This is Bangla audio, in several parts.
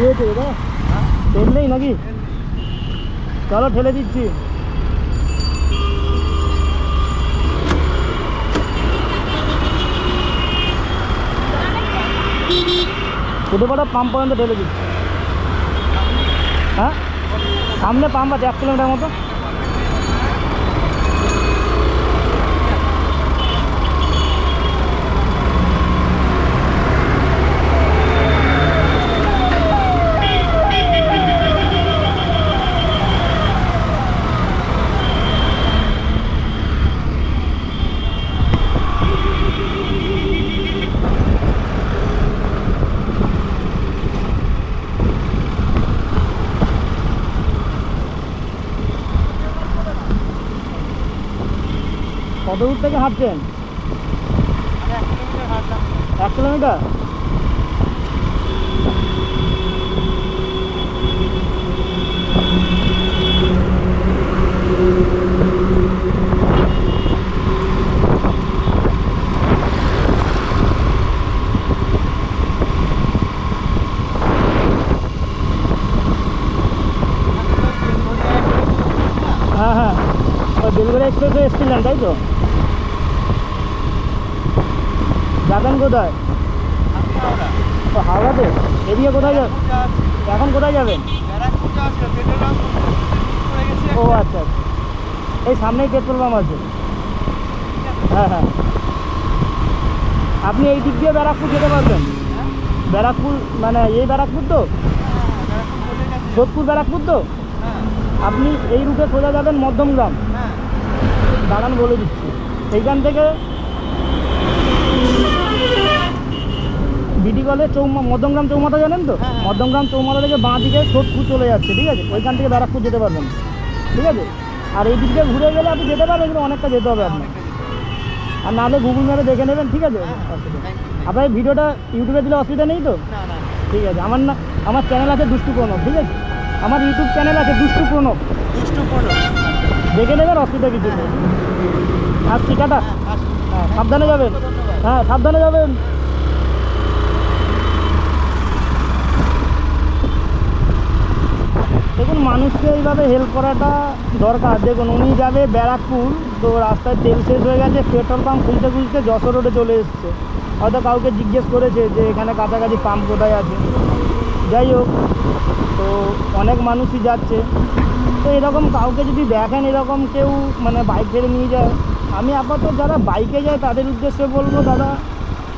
কি দাদা নাকি? চলো ঠেলে দিচ্ছি। ফুটেপাটা পাম্প পর্যন্ত ঢেলে দিচ্ছি। হ্যাঁ? সামনে পাম্প আছে, এক কিলোমিটার মতো। কত দূর থেকে হাঁটছেন? এক কিলোমিটার হ্যাঁ হ্যাঁ ওই বেলগুড়া এক্সপ্রেসে এসেছিলেন তাই তো? যাবেন কোথায়? ও হাওড়াতে? এদিকে কোথায় যাবেন? এখন কোথায় যাবেন? ও আচ্ছা আচ্ছা। এই সামনেই পেট্রোল পাম্প আছে। হ্যাঁ হ্যাঁ। আপনি এই দিক দিয়ে ব্যারাকপুর যেতে পারবেন। ব্যারাকপুর মানে এই ব্যারাকপুর তো? সোদপুর ব্যারাকপুর তো? আপনি এই রুটে সোজা যাবেন মধ্যমগ্রাম দাঁড়ান বলে দিচ্ছি। এইখান থেকে বিডি কলেজ চৌমা মধ্যমগ্রাম চৌমাথা জানেন তো? হ্যাঁ, হ্যাঁ। মধ্যমগ্রাম চৌমাথা থেকে বাঁ দিকে সোদপুর চলে যাচ্ছে ঠিক আছে? ওইখান থেকে ব্যারাকপুর যেতে পারবেন ঠিক আছে? আর এই দিক দিয়ে ঘুরে গেলে আপনি যেতে পারবেন কিন্তু অনেকটা যেতে হবে আপনার আর নাহলে গুগল ম্যাপে দেখে নেবেন ঠিক আছে? আপনার এই ভিডিওটা ইউটিউবে দিলে অসুবিধা নেই তো? ঠিক আছে আমার না আমার চ্যানেল আছে দুষ্টু প্রণব ঠিক আছে? আমার ইউটিউব চ্যানেল আছে দুষ্টু প্রণব। দুষ্টু প্রণব। দেখে নেবেন অসুবিধা কিছু নেই। আর টিকাটা হ্যাঁ সাবধানে যাবেন। হ্যাঁ সাবধানে যাবেন। দেখুন মানুষকে এইভাবে হেল্প করাটা দরকার। দেখুন উনি যাবে ব্যারাকপুর তো রাস্তায় তেল শেষ হয়ে গেছে পেট্রোল পাম্প খুঁজতে খুঁজতে যশোর রোডে চলে এসছে। হয়তো কাউকে জিজ্ঞেস করেছে যে এখানে কাছাকাছি পাম্প কোথায় আছে। যাই হোক তো অনেক মানুষই যাচ্ছে। তো এরকম কাউকে যদি দেখেন, এরকম কেউ মানে বাইক ছেড়ে নিয়ে যায়, আমি আপাতত যারা বাইকে যায় তাদের উদ্দেশ্যে বলব, দাদা,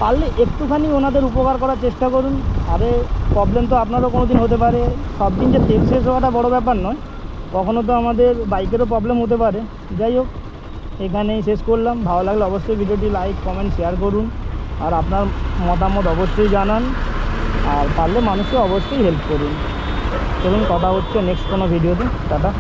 পারলে একটুখানি ওনাদের উপকার করার চেষ্টা করুন। আরে প্রবলেম তো আপনারও কোনো দিন হতে পারে। সব দিন যে তেল শেষ হওয়াটা বড় ব্যাপার নয়, কখনো তো আমাদের বাইকেরও প্রবলেম হতে পারে। যাই হোক, এখানেই শেষ করলাম। ভালো লাগলে অবশ্যই ভিডিওটি লাইক কমেন্ট শেয়ার করুন। আর আপনার মতামত অবশ্যই জানান। আর পারলে মানুষকে অবশ্যই হেল্প করুন। চলুন কথা হচ্ছে নেক্সট কোনো ভিডিওতে টাটা।